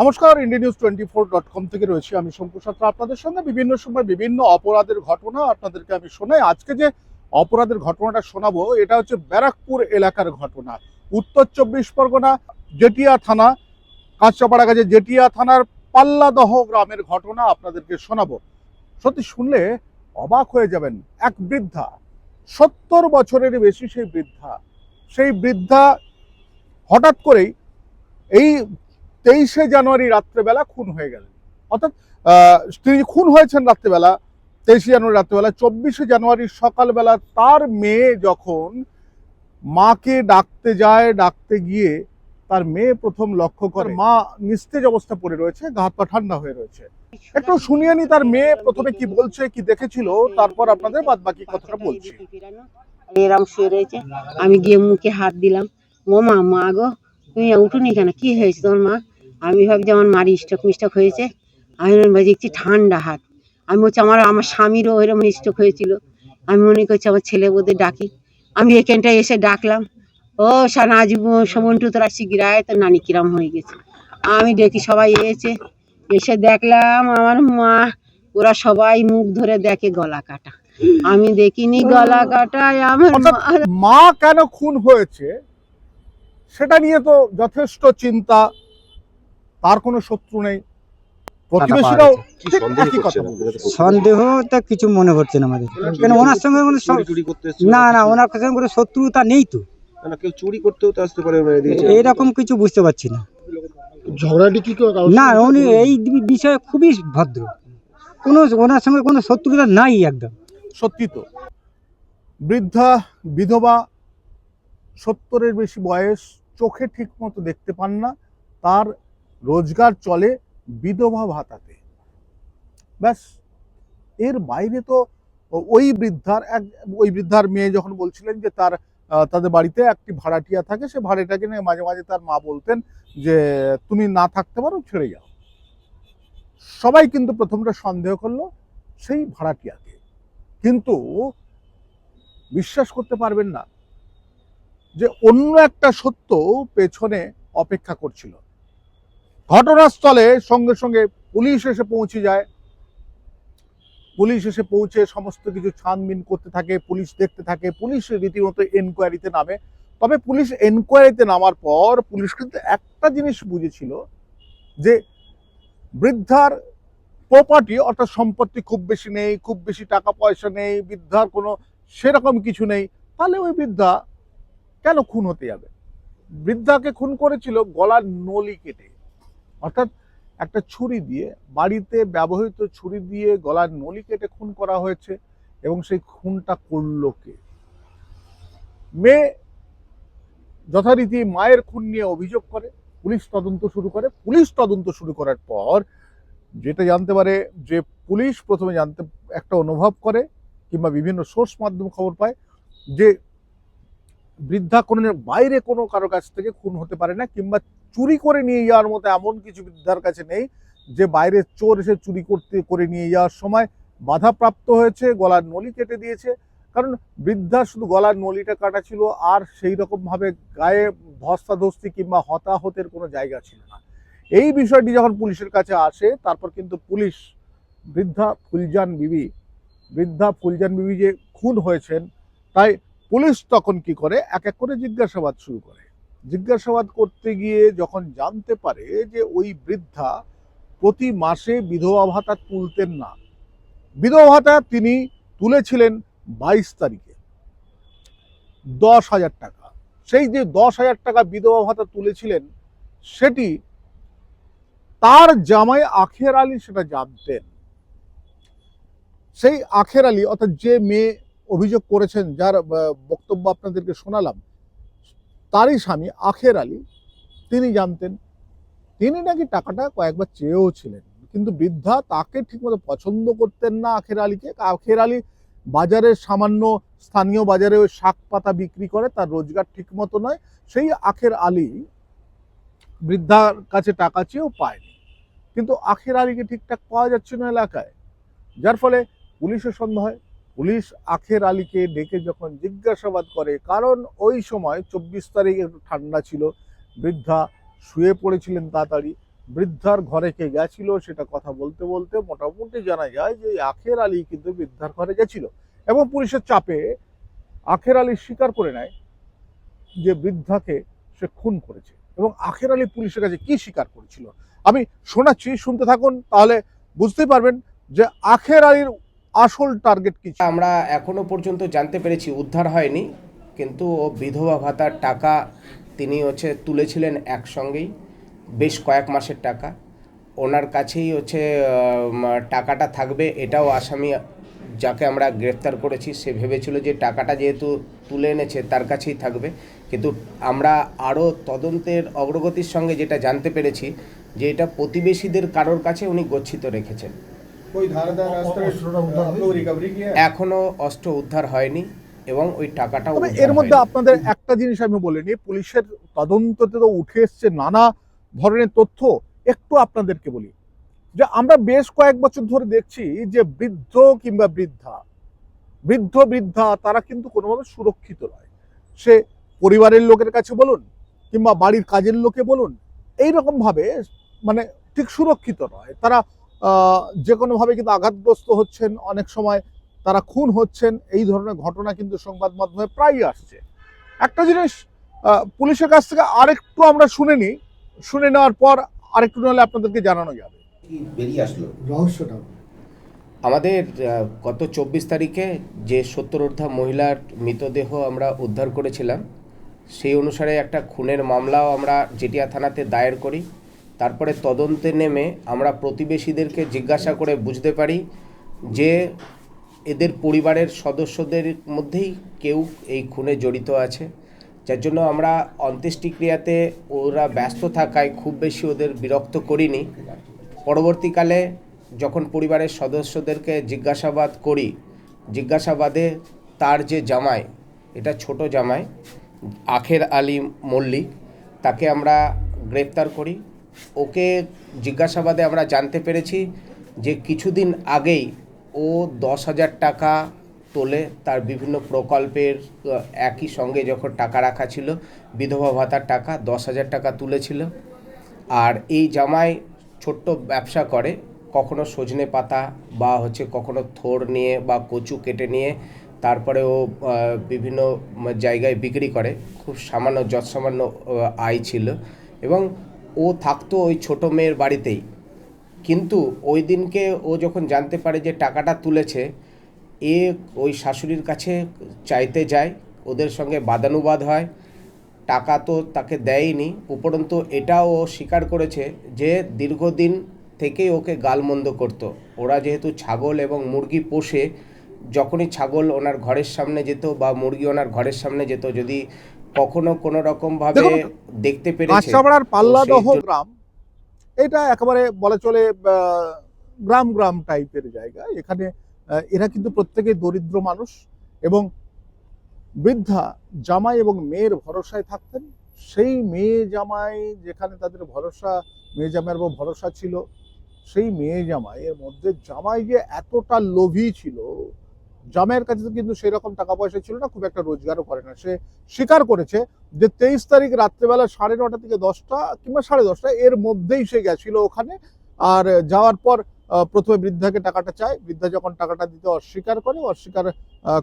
নমস্কার India news twenty four dot com থেকে রয়েছি আমি শঙ্কু সাত্রা। আপনাদের সঙ্গে বিভিন্ন সময় বিভিন্ন অপরাধের ঘটনা আপনাদেরকে আমি শোনাই। আজকে যে অপরাধের ঘটনাটা শোনাবো, এটা হচ্ছে ব্যারাকপুর এলাকার ঘটনা। উত্তর চব্বিশ পরগনা, জেটিয়া থানা কাঁচাপাড়া কাছে জেটিয়া থানার পাল্লাদহ গ্রামের ঘটনা আপনাদেরকে শোনাবো। সত্যি শুনলে অবাক হয়ে যাবেন, এক বৃদ্ধা, সত্তর বছরের বেশি সেই বৃদ্ধা। সেই বৃদ্ধা হঠাৎ করেই এই তেইশে জানুয়ারি রাত্রেবেলা খুন হয়ে গেলেন। অর্থাৎ আহ, তিনি খুন হয়েছেন রাত্রেবেলা তেইশে জানুয়ারি রাত্রেবেলা চব্বিশে জানুয়ারি সকালবেলা তার মেয়ে যখন মাকে ডাকতে যায় ডাকতে গিয়ে তার মেয়ে প্রথম লক্ষ্য করে মা নিস্তেজ অবস্থা পড়ে রয়েছে গা হাত পা ঠান্ডা হয়ে রয়েছে। একটু শুনিয়ে নি তার মেয়ে প্রথমে কি বলছে কি দেখেছিল তারপর আপনাদের বাদ বাকি কথাটা বলছি। এরম শুয়ে রয়েছে আমি গিয়ে মুখে হাত দিলাম। ও মা মা গো তুমি উঠুনি কেন? কি হয়েছে তোমার মা? আমি ভাবছি আমার মারি স্ট্রোক মিস্ট্রোক হয়েছে আমি দেখছি ঠান্ডা হাত। আমি বলছি আমার আমার স্বামীরও ওইরকম স্ট্রোক হয়েছিল। আমি মনে করছি আমার ছেলে বোধহয় ডাকি। আমি এখানটায় এসে ডাকলাম ও সানাজ সমন্টু তোরা শিগিরায় তো নানি কিরাম হয়ে গেছে। আমি দেখি সবাই এসে এসে দেখলাম আমার মা ওরা সবাই মুখ ধরে দেখে গলা কাটা। আমি দেখিনি গলা কাটায় আমার মা কেন খুন হয়েছে সেটা নিয়ে তো যথেষ্ট চিন্তা তার কোনো শত্রু নেই। প্রতিবেশীরাও সন্দেহ তো সন্দেহ তা কিছু মনে হচ্ছে না আমাদের। কেন ওনার সঙ্গে কোনো না না ওনার সঙ্গে কোনো শত্রুতা নেই তো। না, না কেউ চুরি করতেও তো আসতে পারে মেরে কিছু বুঝতে পারছি না। ঝগড়াটি কি না উনি এই বিষয়ে খুবই ভদ্র। কোনো ওনার সঙ্গে কোনো শত্রুতা নাই একদম। সত্যি তো। বৃদ্ধা বিধবা সত্তরের বেশি বয়স চোখে ঠিক মতো দেখতে পান না। তার রোজগার চলে বিধবা ভাতাতে। ব্যাস, এর বাইরে তো ওই বৃদ্ধার এক, ওই বৃদ্ধার মেয়ে যখন বলছিলেন যে তার তাদের বাড়িতে একটি ভাড়াটিয়া থাকে, সে ভাড়াটাকে নিয়ে মাঝে মাঝে তার মা বলতেন যে, তুমি না থাকতে পারো, ছেড়ে যাও। সবাই কিন্তু প্রথমটা সন্দেহ করল সেই ভাড়াটিয়াকে। কিন্তু বিশ্বাস করতে পারবেন না যে অন্য একটা সত্য পেছনে অপেক্ষা করছিল। ঘটনাস্থলে সঙ্গে সঙ্গে পুলিশ এসে পৌঁছে যায়। পুলিশ এসে পৌঁছে সমস্ত কিছু ছানবিন করতে থাকে, পুলিশ দেখতে থাকে, পুলিশ রীতিমতো এনকোয়ারিতে নামে। তবে পুলিশ এনকোয়ারিতে নামার পর পুলিশ কিন্তু একটা জিনিস বুঝেছিল যে বৃদ্ধার প্রপার্টি অর্থাৎ সম্পত্তি খুব বেশি নেই, খুব বেশি টাকা পয়সা নেই, বৃদ্ধার কোনো সেরকম কিছু নেই, তাহলে ওই বৃদ্ধা কেন খুন হতে যাবে? বৃদ্ধাকে খুন করেছিল, গলার নলি কেটে। অর্থাৎ একটা ছুরি দিয়ে, বাড়িতে ব্যবহৃত ছুরি দিয়ে গলার নলি কেটে খুন করা হয়েছে এবং সেই খুনটা করল কে? মেয়ে যথারীতি মায়ের খুন নিয়ে অভিযোগ করে, পুলিশ তদন্ত শুরু করে। পুলিশ তদন্ত শুরু করার পর যেটা জানতে পারে যে পুলিশ প্রথমে জানতে, একটা অনুভব করে কিংবা বিভিন্ন সোর্স মাধ্যম খবর পায় যে বৃদ্ধা কোনো বাইরে কোনো কারও কাছ থেকে খুন হতে পারে না কিংবা চুরি করে নিয়ে যাওয়ার মতো এমন কিছু বৃদ্ধার কাছে নেই যে বাইরে চোর এসে চুরি করতে, করে নিয়ে যাওয়ার সময় বাধাপ্রাপ্ত হয়েছে, গলার নলি কেটে দিয়েছে। কারণ বৃদ্ধা শুধু গলার নলিটা কাটা ছিল আর সেই রকম ভাবে গায়ে ধস্তাধস্তি কিংবা হতাহতের কোনো জায়গা ছিল না। এই বিষয়টি যখন পুলিশের কাছে আসে, তারপর কিন্তু পুলিশ, বৃদ্ধা ফুলজান বিবি, বৃদ্ধা ফুলজান বিবি যে খুন হয়েছেন, তাই পুলিশ তখন কি করে? এক এক করে জিজ্ঞাসাবাদ শুরু করে। জিজ্ঞাসাবাদ করতে গিয়ে যখন জানতে পারে যে ওই বৃদ্ধা প্রতি মাসে বিধবা ভাতা তুলতেন না, বিধবা ভাতা তিনি তুলেছিলেন বাইশ তারিখে। দশ হাজার টাকা। সেই যে দশ হাজার টাকা বিধবা ভাতা তুলেছিলেন, সেটি তার জামাই আখের আলী সেটা জানতেন। সেই আখের আলী, অর্থাৎ যে মেয়ে অভিযোগ করেছেন, যার বক্তব্য আপনাদেরকে শোনালাম তারই স্বামী আখের আলী, তিনি জানতেন তিনি নাকি টাকাটা কয়েকবার চেয়েও ছিলেন, কিন্তু বৃদ্ধা তাকে ঠিকমতো পছন্দ করতেন না আখের আলীকে। আখের আলী বাজারের সামান্য স্থানীয় বাজারে ওই শাক পাতা বিক্রি করে, তার রোজগার ঠিকমতো নয়। সেই আখের আলী বৃদ্ধার কাছে টাকা চেয়েও পায়নি। কিন্তু আখের আলীকে ঠিকঠাক পাওয়া যাচ্ছে না এলাকায়, যার ফলে পুলিশের সন্দেহ হয়। পুলিশ আখের আলীকে ডেকে যখন জিজ্ঞাসাবাদ করে, কারণ ওই সময় চব্বিশ তারিখ একটু ঠান্ডা ছিল, বৃদ্ধা শুয়ে পড়েছিলেন তাড়াতাড়ি, বৃদ্ধার ঘরে কে গেছিল সেটা কথা বলতে বলতে মোটামুটি জানা যায় যে আখের আলী কিন্তু বৃদ্ধার ঘরে গেছিল এবং পুলিশের চাপে আখের আলী স্বীকার করে নেয় যে বৃদ্ধাকে সে খুন করেছে এবং আখের আলী পুলিশের কাছে কি স্বীকার করেছিল। আমি শোনাচ্ছি, শুনতে থাকুন, তাহলে বুঝতেই পারবেন যে আখের আলীর আসল টার্গেট কি আমরা এখনও পর্যন্ত জানতে পেরেছি, উদ্ধার হয়নি। কিন্তু বিধবা ভাতার টাকা তিনি হচ্ছে তুলেছিলেন একসঙ্গেই, বেশ কয়েক মাসের টাকা। ওনার কাছেই হচ্ছে টাকাটা থাকবে, এটাও আসামি যাকে আমরা গ্রেফতার করেছি, সে ভেবেছিল যে টাকাটা যেহেতু তুলে এনেছে, তার কাছেই থাকবে। কিন্তু আমরা আরও তদন্তের অগ্রগতির সঙ্গে যেটা জানতে পেরেছি, যে এটা প্রতিবেশীদের কারোর কাছে উনি গচ্ছিত রেখেছেন। এখনও অস্ত্র উদ্ধার হয়নি এবং ওই টাকাটাও তবে এর মধ্যে আপনাদের একটা জিনিস আমি বলে নিই পুলিশের তদন্ততে তো উঠে এসছে নানা ধরনের তথ্য। একটু আপনাদেরকে বলি যে আমরা বেশ কয়েক বছর ধরে দেখছি যে বৃদ্ধ কিংবা বৃদ্ধা বৃদ্ধ বৃদ্ধা তারা কিন্তু কোনোভাবে সুরক্ষিত নয়। সে পরিবারের লোকের কাছে বলুন কিংবা বাড়ির কাজের লোকে বলুন এই ভাবে মানে ঠিক সুরক্ষিত নয়। তারা যে কোনোভাবে কিন্তু আঘাতগ্রস্ত হচ্ছেন অনেক সময় তারা খুন হচ্ছেন এই ধরনের ঘটনা কিন্তু সংবাদ মাধ্যমে প্রায়ই আসছে। একটা জিনিস পুলিশের কাছ থেকে আরেকটু আমরা শুনে নিই শুনে নেওয়ার পর আরেকটু নাহলে আপনাদেরকে জানানো যাবে। বেরিয়ে আসলো? রহস্যটা। আমাদের গত চব্বিশ তারিখে যে সত্তরোর্ধা মহিলার মৃতদেহ আমরা উদ্ধার করেছিলাম সেই অনুসারে একটা খুনের মামলাও আমরা জেটিয়া থানাতে দায়ের করি। তারপরে তদন্তে নেমে আমরা প্রতিবেশীদেরকে জিজ্ঞাসা করে বুঝতে পারি যে এদের পরিবারের সদস্যদের মধ্যেই কেউ এই খুনে জড়িত আছে। যার জন্য আমরা অন্ত্যেষ্টিক্রিয়াতে ওরা ব্যস্ত থাকায় খুব বেশি ওদের বিরক্ত করিনি। পরবর্তীকালে যখন পরিবারের সদস্যদেরকে জিজ্ঞাসাবাদ করি, জিজ্ঞাসাবাদে তার যে জামাই, এটা ছোট জামাই, আখের আলী মল্লিক, তাকে আমরা গ্রেপ্তার করি। ওকে জিজ্ঞাসাবাদে আমরা জানতে পেরেছি যে কিছুদিন আগেই ও দশ হাজার টাকা তোলে তার বিভিন্ন প্রকল্পের একই সঙ্গে যখন টাকা রাখা ছিল, বিধবা ভাতার টাকা দশ হাজার টাকা তুলেছিল। আর এই জামাই ছোট্ট ব্যবসা করে, কখনো সজনে পাতা বা হচ্ছে কখনো থোড় নিয়ে বা কচু কেটে নিয়ে তারপরে ও বিভিন্ন জায়গায় বিক্রি করে। খুব সামান্য, যৎসামান্য আয় ছিল। এবং ও থাকতো ওই ছোট মেয়ের বাড়িতেই। কিন্তু ওই দিনকে ও যখন জানতে পারে যে টাকাটা তুলেছে, এ ওই শাশুড়ির কাছে চাইতে যায়, ওদের সঙ্গে বাদানুবাদ হয়, টাকা তো তাকে দেয়নি। উপরন্তু এটাও ও স্বীকার করেছে যে দীর্ঘদিন থেকেই ওকে গালমন্দ করত। ওরা যেহেতু ছাগল এবং মুরগি পোষে, যখনই ছাগল ওনার ঘরের সামনে যেত বা মুরগি ওনার ঘরের সামনে যেত, যদি কখনো কোনো রকম ভাবে দেখতে পেরেছে। কাঁচরাপাড়ার পাল্লাদহ গ্রাম এটা একেবারে বলা চলে গ্রাম গ্রাম টাইপের জায়গা। এখানে এরা কিন্তু প্রত্যেকেই দরিদ্র মানুষ এবং বৃদ্ধা জামাই এবং মেয়ের ভরসায় থাকতেন। সেই মেয়ে জামাই যেখানে তাদের ভরসা মেয়ে জামাইয়ের উপর ভরসা ছিল সেই মেয়ে জামাইয়ের মধ্যে জামাই যে এতটা লোভী ছিল জামাইয়ের কাছে কিন্তু সেই রকম টাকা পয়সা ছিল না, খুব একটা রোজগারও করে না। সে স্বীকার করেছে যে তেইশ তারিখ রাত্রেবেলা সাড়ে নটা থেকে দশটা কিংবা সাড়ে দশটা এর মধ্যেই সে গেছিল ওখানে। আর যাওয়ার পর প্রথমে বৃদ্ধাকে টাকাটা চায়। বৃদ্ধা যখন টাকাটা দিতে অস্বীকার করে, অস্বীকার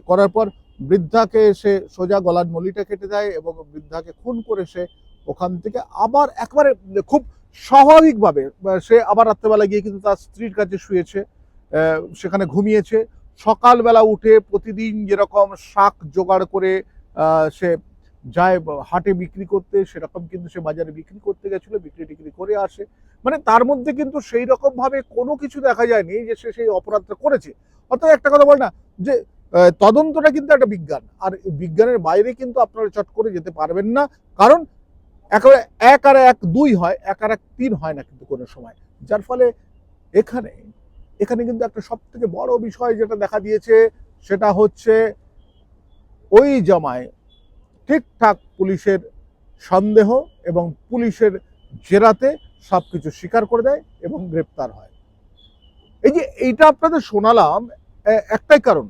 করার পর বৃদ্ধাকে সে সোজা গলার নলিটা কেটে দেয় এবং বৃদ্ধাকে খুন করে সে ওখান থেকে আবার একবারে খুব স্বাভাবিকভাবে সে আবার রাত্রেবেলা গিয়ে কিন্তু তার স্ত্রীর কাছে শুয়েছে সেখানে ঘুমিয়েছে। সকালবেলা উঠে প্রতিদিন যেরকম শাক জোগাড় করে সে যায় হাটে বিক্রি করতে, সেরকম কিন্তু সে বাজারে বিক্রি করতে গেছিল, বিক্রি টিক্রি করে আসে। মানে তার মধ্যে কিন্তু সেই রকম ভাবে কোনো কিছু দেখা যায়নি যে সে সেই অপরাধটা করেছে। অর্থাৎ একটা কথা বল না, যে তদন্তটা কিন্তু একটা বিজ্ঞান, আর বিজ্ঞানের বাইরে কিন্তু আপনারা চট করে যেতে পারবেন না, কারণ একেবারে এক আর এক দুই হয়, এক আর এক তিন হয় না কিন্তু কোনো সময়। যার ফলে এখানে এখানে কিন্তু একটা সব থেকে বড় বিষয় যেটা দেখা দিয়েছে, সেটা হচ্ছে ওই জামায় ঠিকঠাক পুলিশের সন্দেহ এবং পুলিশের জেরাতে সব কিছু স্বীকার করে দেয় এবং গ্রেপ্তার হয়। এই যে এইটা আপনাদের শোনালাম একটাই কারণ।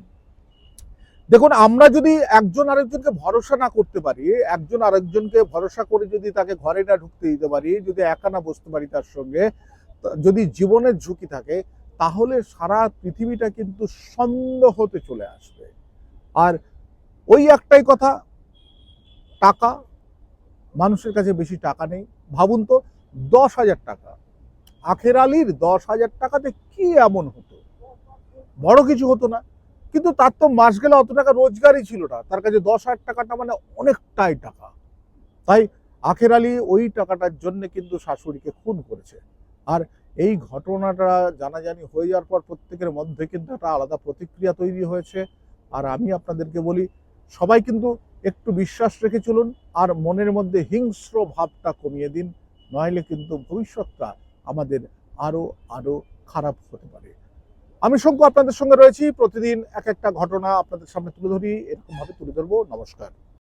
দেখুন, আমরা যদি একজন আরেকজনকে ভরসা না করতে পারি, একজন আরেকজনকে ভরসা করে যদি তাকে ঘরে না ঢুকতে দিতে পারি, যদি একা না বসতে পারি তার সঙ্গে যদি জীবনের ঝুঁকি থাকে তাহলে সারা পৃথিবীটা কিন্তু সন্দেহ হতে চলে আসবে। আর ওই একটাই কথা, টাকা। মানুষের কাছে বেশি টাকা নেই। ভাবুন তো, দশ হাজার টাকা। আখের আলীর দশ হাজার টাকাতে কি এমন হতো? বড় কিছু হতো না। কিন্তু তার তো মাস গেলে অত টাকা রোজগারই ছিল না। তার কাছে দশ হাজার টাকাটা মানে অনেকটাই টাকা। তাই আখের আলী ওই টাকাটার জন্য কিন্তু শাশুড়িকে খুন করেছে। আর এই ঘটনাটা জানাজানি হয়ে যাওয়ার পর প্রত্যেকের মধ্যে কিন্তু একটা আলাদা প্রতিক্রিয়া তৈরি হয়েছে। আর আমি আপনাদেরকে বলি, সবাই কিন্তু একটু বিশ্বাস রেখে চলুন আর মনের মধ্যে হিংস্র ভাবটা কমিয়ে দিন, নইলে কিন্তু ভবিষ্যৎটা আমাদের আরও আরও খারাপ হতে পারে। আমি শঙ্কু আপনাদের সঙ্গে রয়েছি। প্রতিদিন এক একটা ঘটনা আপনাদের সামনে তুলে ধরি। এরকম ভাবে তুলে ধরবো। নমস্কার।